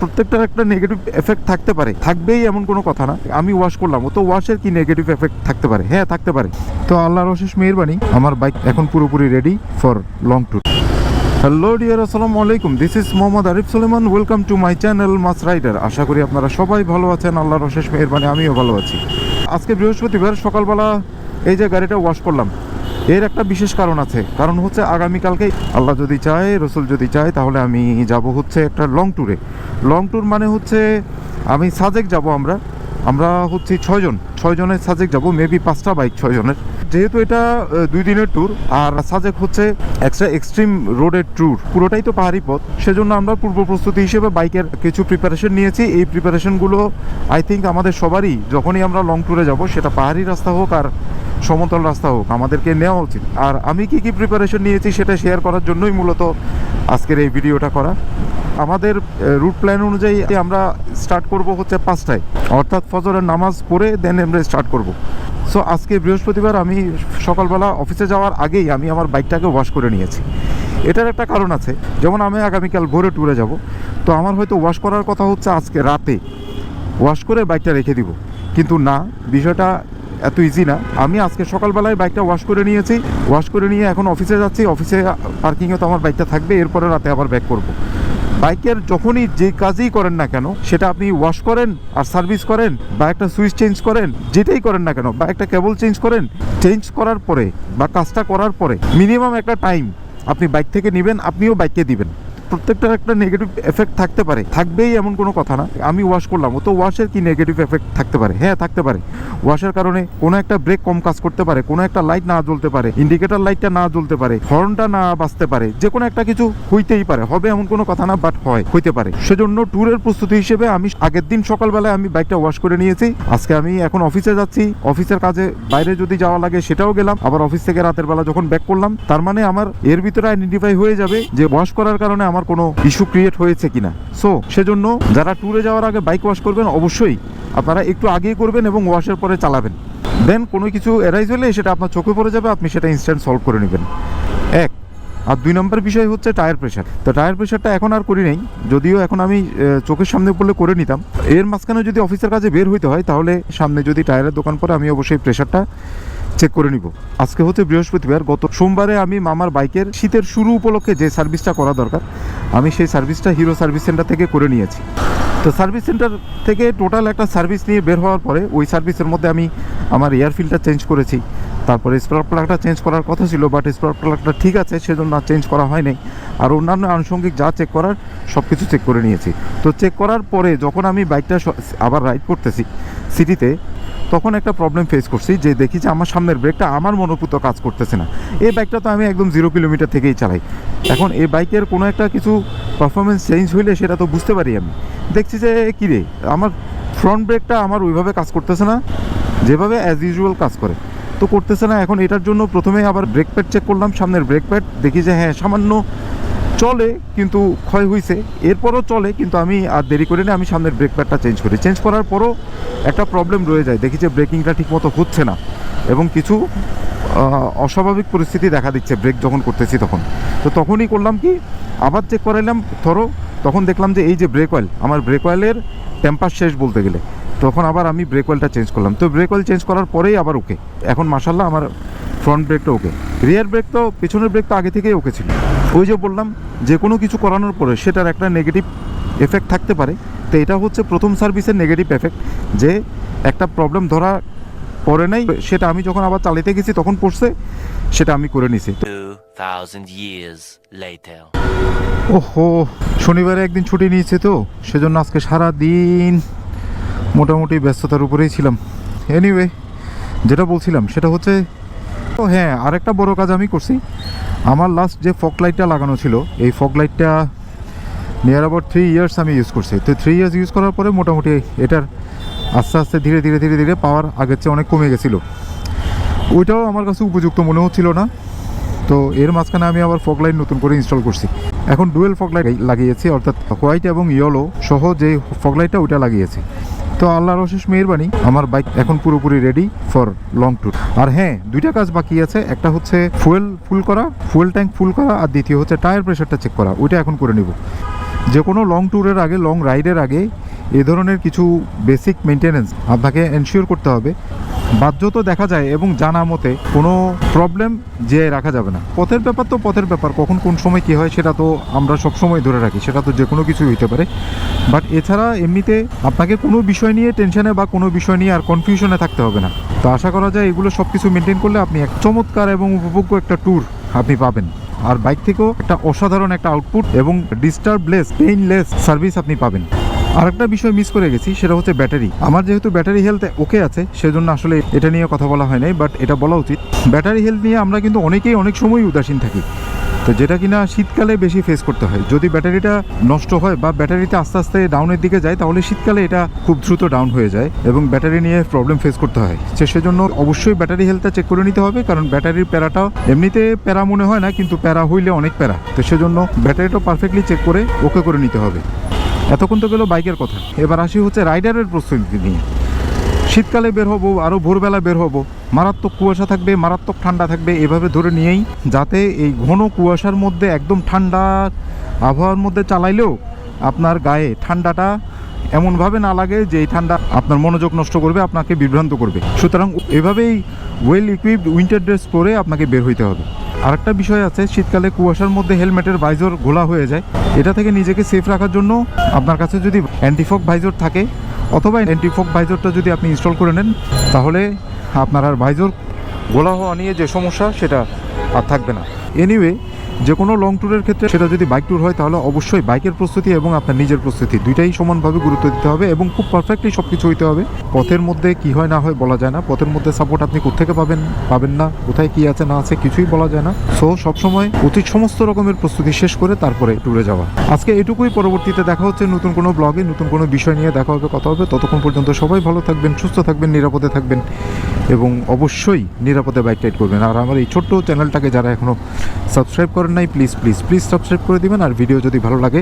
প্রত্যেকটার একটা negative effect থাকতে পারে। থাকবেই এমন কোনো কথা না। আমি ওয়াশ করলাম, ও তো ওয়াশের কি নেগেটিভ এফেক্ট থাকতে পারে? হ্যাঁ থাকতে পারে। তো আল্লাহর অশেষ মেহরবানি, আমার বাইক এখন পুরোপুরি ready for long tour hello dear আসসালামু আলাইকুম। This is Mohammad Arif Suleman welcome to my channel mass rider আশা করি আপনারা সবাই ভালো আছেন। আল্লাহর অশেষ মেহরবানি, আমিও ভালো আছি। আজকে বৃহস্পতিবার, সকালবেলা এই যে গাড়িটা ওয়াশ করলাম এর একটা বিশেষ কারণ আছে। কারণ হচ্ছে আগামীকালকে আল্লাহ যদি চায়, রসুল যদি চায়, তাহলে আমি যাব হচ্ছে একটা লং ট্যুরে লং ট্যুর মানে হচ্ছে আমি সাজেক যাব আমরা। আমরা হচ্ছে ছয়জন। ছয়জনের সাজেক যাব মেবি পাঁচটা বাইক ছয়জনের। যেহেতু এটা দুই দিনের ট্যুর আর সাজেক হচ্ছে একটা এক্সট্রিম রোডের ট্যুর পুরোটাই তো পাহাড়ি পথ। সেজন্য আমরা পূর্ব প্রস্তুতি হিসেবে বাইকের কিছু প্রিপারেশন নিয়েছি। এই প্রিপারেশনগুলো আই থিঙ্ক আমাদের সবারই, যখনই আমরা লং ট্যুরে যাব, সেটা পাহাড়ি রাস্তা হোক আর সমতল রাস্তা হোক, আমাদেরকে নেওয়া উচিত। আর আমি কি কি প্রিপারেশন নিয়েছি, সেটা শেয়ার করার জন্যই মূলত আজকের এই ভিডিওটা করা। আমাদের রুট প্ল্যান অনুযায়ী আমরা স্টার্ট করব হচ্ছে পাঁচটায়। অর্থাৎ ফজরের নামাজ পড়ে দেন আমরা স্টার্ট করব। সো আজকে বৃহস্পতিবার আমি সকালবেলা অফিসে যাওয়ার আগেই আমি আমার বাইকটাকে ওয়াশ করে নিয়েছি। এটার একটা কারণ আছে, যেমন আমি আগামীকাল ভোরে ট্যুরে যাব। তো আমার হয়তো ওয়াশ করার কথা হচ্ছে আজকে রাতে। ওয়াশ করে বাইকটা রেখে দিব। কিন্তু না, বিষয়টা এত ইজি না। আমি আজকে সকালবেলায় বাইকটা ওয়াশ করে নিয়েছি। ওয়াশ করে নিয়ে এখন অফিসে যাচ্ছি। অফিসে পার্কিংয়ে তো আমার বাইকটা থাকবে, এরপরে রাতে আবার ব্যাক করব। বাইকের যখনই যে কাজই করেন না কেন, সেটা আপনি ওয়াশ করেন আর সার্ভিস করেন বা একটা সুইচ চেঞ্জ করেন, যেটাই করেন না কেন, বা একটা কেবল চেঞ্জ করেন চেঞ্জ করার পরে বা কাজটা করার পরে মিনিমাম একটা টাইম আপনি বাইক থেকে নেবেন, আপনিও বাইককে দিবেন। প্রত্যেকটার একটা নেগেটিভ এফেক্ট থাকতে পারে। থাকবেই এমন কোনো কথা না। আমি ওয়াশ করলাম, ও তো ওয়াশের কি নেগেটিভ এফেক্ট থাকতে পারে? হ্যাঁ থাকতে পারে। ওয়াশের কারণে কোনো একটা ব্রেক কম কাজ করতে পারে, কোনো একটা লাইট না জ্বলতে পারে ইন্ডিকেটার লাইটটা না জ্বলতে পারে হর্নটা না বাঁচতে পারে, যে কোনো একটা কিছু হইতেই পারে। হবে এমন কোনো কথা না বাট হয়, হইতে পারে। সেজন্য ট্যুরের প্রস্তুতি হিসেবে আমি আগের দিন সকালবেলায় আমি বাইকটা ওয়াশ করে নিয়েছি। আজকে আমি এখন অফিসে যাচ্ছি। অফিসের কাজে বাইরে যদি যাওয়া লাগে সেটাও গেলাম। আবার অফিস থেকে রাতের বেলা যখন ব্যাক করলাম, তার মানে আমার এর ভিতরে আইডেন্টিফাই হয়ে যাবে যে ওয়াশ করার কারণে আমার কোনো ইস্যু ক্রিয়েট হয়েছে কিনা। সো সেজন্য যারা ট্যুরে যাওয়ার আগে বাইক ওয়াশ করবেন, অবশ্যই আপনারা একটু আগেই করবেন এবং ওয়াশের পরে চালাবেন। দেন কোনো কিছু এরাইজ হলে সেটা আপনার চোখে পড়ে যাবে, আপনি সেটা ইনস্ট্যান্ট সলভ করে নেবেন। এক, আর দুই নম্বর বিষয় হচ্ছে টায়ার প্রেশার তো টায়ার প্রেশারটা এখন আর করি নেই, যদিও এখন আমি চোখের সামনে পড়লে করে নিতাম। এর মাঝখানে যদি অফিসের কাজে বের হইতে হয়, তাহলে সামনে যদি টায়ারের দোকান পরে আমি অবশ্যই প্রেশারটা চেক করে নিব। আজকে হচ্ছে বৃহস্পতিবার, গত সোমবারে আমি মামার বাইকের শীতের শুরু উপলক্ষে যে সার্ভিসটা করা দরকার, আমি সেই সার্ভিসটা হিরো সার্ভিস সেন্টার থেকে করে নিয়েছি। তো সার্ভিস সেন্টার থেকে টোটাল একটা সার্ভিস নিয়ে বের হওয়ার পরে, ওই সার্ভিসের মধ্যে আমি আমার এয়ার ফিল্টার চেঞ্জ করেছি। তারপরে স্পার্ক প্লাগটা চেঞ্জ করার কথা ছিল বাট স্পার্ক প্লাগটা ঠিক আছে, সেজন্য আর চেঞ্জ করা হয়নি। আর অন্যান্য আনুষঙ্গিক যা চেক করার, সব কিছু চেক করে নিয়েছি। তো চেক করার পরে যখন আমি বাইকটা আবার রাইড করতেছি সিটিতে তখন একটা প্রবলেম ফেস করছি, যে দেখি যে আমার সামনের ব্রেকটা আমার মনোপুত কাজ করতেছে না। এই বাইকটা তো আমি একদম জিরো কিলোমিটার থেকেই চালাই। এখন এই বাইকের কোনো একটা কিছু পারফরমেন্স চেঞ্জ হইলে সেটা তো বুঝতে পারি আমি। দেখছি যে কী রে? আমার ফ্রন্ট ব্রেকটা আমার ওইভাবে কাজ করতেছে না, যেভাবে অ্যাজ ইউজুয়াল কাজ করে। তো করতেছে না, এখন এটার জন্য প্রথমে আবার ব্রেক প্যাড চেক করলাম, সামনের ব্রেক প্যাড দেখি যে হ্যাঁ সামান্য চলে, কিন্তু ক্ষয় হয়েছে এরপরও চলে, কিন্তু আমি আর দেরি করে না, আমি সামনের ব্রেক প্যাডটা চেঞ্জ করি। চেঞ্জ করার পরও একটা প্রবলেম রয়ে যায়। দেখি যে ব্রেকিংটা ঠিকমতো হচ্ছে না। এবং কিছু অস্বাভাবিক পরিস্থিতি দেখা দিচ্ছে ব্রেক যখন করতেছি তখন। তো তখনই করলাম কি, আবার চেক করাইলাম ধরো তখন দেখলাম যে এই যে ব্রেক অয়েল আমার ব্রেক অয়েলের টেম্পার শেষ বলতে গেলে। তখন আবার আমি ব্রেক অয়েলটা চেঞ্জ করলাম। তো ব্রেক অয়েল চেঞ্জ করার পরেই আবার ওকে এখন মাসাল্লাহ আমার ফ্রন্ট ব্রেকটা ওকে রিয়ার ব্রেক তো, পিছনের ব্রেক তো আগে থেকেই ওকে ছিল। ওই যে বললাম যে কোনো কিছু করানোর পরে সেটার একটা নেগেটিভ এফেক্ট থাকতে পারে। তো এটা হচ্ছে প্রথম সার্ভিসের নেগেটিভ এফেক্ট যে একটা প্রবলেম ধরা পরে নাই সেটা আমি যখন আবার চালিতে গেছি তখন পড়ছে সেটা আমি করে নিছি। 2,000 years later. ওহো শনিবারে একদিন ছুটি নিয়েছে তো সেজন্য আজকে সারা দিন মোটামুটি ব্যস্ততার উপরেই ছিলাম। এনিওয়ে যেটা বলছিলাম সেটা হচ্ছে ও হ্যাঁ আরেকটা বড় কাজ আমি করছি। আমার লাস্ট যে ফক লাইটটা লাগানো ছিল, এই ফক লাইটটা নিয়ার অ্যাবাউট থ্রি ইয়ার্স আমি ইউজ করছি। তো থ্রি ইয়ার্স ইউজ করার পরে মোটামুটি এটার আস্তে আস্তে ধীরে ধীরে ধীরে ধীরে পাওয়ার আগের চেয়ে অনেক কমে গেছিল। ওইটাও আমার কাছে উপযুক্ত মনে হচ্ছিল না। তো এর মাঝখানে আমি আবার ফগ লাইট নতুন করে ইনস্টল করছি। এখন ডুয়েল ফগ লাইট লাগিয়েছি, অর্থাৎ হোয়াইট এবং ইয়েলো সহ যে ফগ লাইটটা ওইটা লাগিয়েছি। তো আল্লাহর অশেষ মেহরবানি। আমার বাইক এখন পুরোপুরি রেডি ফর লং ট্যুর আর হ্যাঁ দুইটা কাজ বাকি আছে। একটা হচ্ছে ফুয়েল ফুল করা ফুয়েল ট্যাঙ্ক ফুল করা, আর দ্বিতীয় হচ্ছে টায়ার প্রেশারটা চেক করা। ওইটা এখন করে নিব। যে কোনো লং ট্যুরের আগে লং রাইডের আগে, এ ধরনের কিছু বেসিক মেনটেনেন্স আপনাকে এনশিওর করতে হবে। বাহ্য তো দেখা যায় এবং জানা মতে কোনো প্রবলেম যে রাখা যাবে না। পথের ব্যাপার তো পথের ব্যাপার, কখন কোন সময় কী হয় সেটা তো আমরা সব সময় ধরে রাখি, সেটা তো যে কোনো কিছুই হইতে পারে। বাট এছাড়া এমনিতে আপনাকে কোনো বিষয় নিয়ে টেনশনে বা কোনো বিষয় নিয়ে আর কনফিউশনে থাকতে হবে না। তো আশা করা যায় এগুলো সব কিছু মেনটেন করলে আপনি এক চমৎকার এবং উপভোগ্য একটা ট্যুর আপনি পাবেন। আর বাইক থেকেও একটা অসাধারণ একটা আউটপুট এবং ডিস্টার্বলেস পেইনলেস সার্ভিস আপনি পাবেন। আরেকটা বিষয় মিস করে গেছি, সেটা হচ্ছে ব্যাটারি আমার যেহেতু ব্যাটারি হেলথ ওকে আছে, সেজন্য আসলে এটা নিয়ে কথা বলা হয় নাই বাট এটা বলা উচিত। ব্যাটারি হেলথ নিয়ে আমরা কিন্তু অনেকেই অনেক সময় উদাসীন থাকি। তো যেটা কিনা শীতকালে বেশি ফেস করতে হয়। যদি ব্যাটারিটা নষ্ট হয় বা ব্যাটারিটা আস্তে আস্তে ডাউনের দিকে যায়, তাহলে শীতকালে এটা খুব দ্রুত ডাউন হয়ে যায় এবং ব্যাটারি নিয়ে প্রবলেম ফেস করতে হয়। তো সেজন্য অবশ্যই ব্যাটারি হেলথটা চেক করে নিতে হবে, কারণ ব্যাটারির প্যারাটাও এমনিতে প্যারা মনে হয় না, কিন্তু প্যারা হইলে অনেক প্যারা। তো সেজন্য ব্যাটারিটা পারফেক্টলি চেক করে ওকে করে নিতে হবে। এতক্ষণ তো গেল বাইকের কথা। এবার আসি হচ্ছে রাইডারের প্রস্তুতি নিয়ে। শীতকালে বের হব আরও ভোরবেলা বের হব। মারাত্মক কুয়াশা থাকবে, মারাত্মক ঠান্ডা থাকবে, এভাবে ধরে নিয়েই যাতে এই ঘন কুয়াশার মধ্যে একদম ঠান্ডা আবহাওয়ার মধ্যে চালাইলেও আপনার গায়ে ঠান্ডাটা এমনভাবে না লাগে যে এই ঠান্ডা আপনার মনোযোগ নষ্ট করবে, আপনাকে বিভ্রান্ত করবে। সুতরাং এভাবেই ওয়েল ইকুইপড উইন্টার ড্রেস পরে আপনাকে বের হইতে হবে। আরেকটা বিষয় আছে, শীতকালে কুয়াশার মধ্যে হেলমেটের ভাইজর গোলা হয়ে যায়। এটা থেকে নিজেকে সেফ রাখার জন্য আপনার কাছে যদি অ্যান্টিফক ভাইজর থাকে অথবা অ্যান্টিফক ভাইজরটা যদি আপনি ইনস্টল করে নেন, তাহলে আপনার আর ভাইজর গোলা হওয়া নিয়ে যে সমস্যা, সেটা আর থাকবে না। এনিওয়ে যে কোনো লং ট্যুরের ক্ষেত্রে সেটা যদি বাইক ট্যুর হয়, তাহলে অবশ্যই বাইকের প্রস্তুতি এবং আপনার নিজের প্রস্তুতি দুইটাই সমানভাবে গুরুত্ব দিতে হবে এবং খুব পারফেক্টলি সব কিছু হইতে হবে। পথের মধ্যে কি হয়, না হয় বলা যায় না। পথের মধ্যে সাপোর্ট আপনি কোথেকে পাবেন পাবেন না, কোথায় কি আছে, না আছে, কিছুই বলা যায় না। সো সবসময় অতি সমস্ত রকমের প্রস্তুতি শেষ করে তারপরে ট্যুরে যাওয়া। আজকে এটুকুই, পরবর্তীতে দেখা হচ্ছে নতুন কোনো ব্লগে নতুন কোনো বিষয় নিয়ে, দেখা হবে, কথা হবে। ততক্ষণ পর্যন্ত সবাই ভালো থাকবেন, সুস্থ থাকবেন, নিরাপদে থাকবেন। এবং অবশ্যই নিরাপদে বাইক রাইড করবেন। আর আমার এই ছোট্ট চ্যানেলটাকে যারা এখনও সাবস্ক্রাইব করেন নাই প্লিজ প্লিজ প্লিজ সাবস্ক্রাইব করে দিবেন। আর ভিডিও যদি ভালো লাগে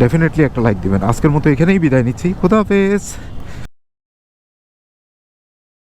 ডেফিনেটলি একটা লাইক দিবেন। আজকের মতো এখানেই বিদায় নিচ্ছি। খুদা হাফেজ।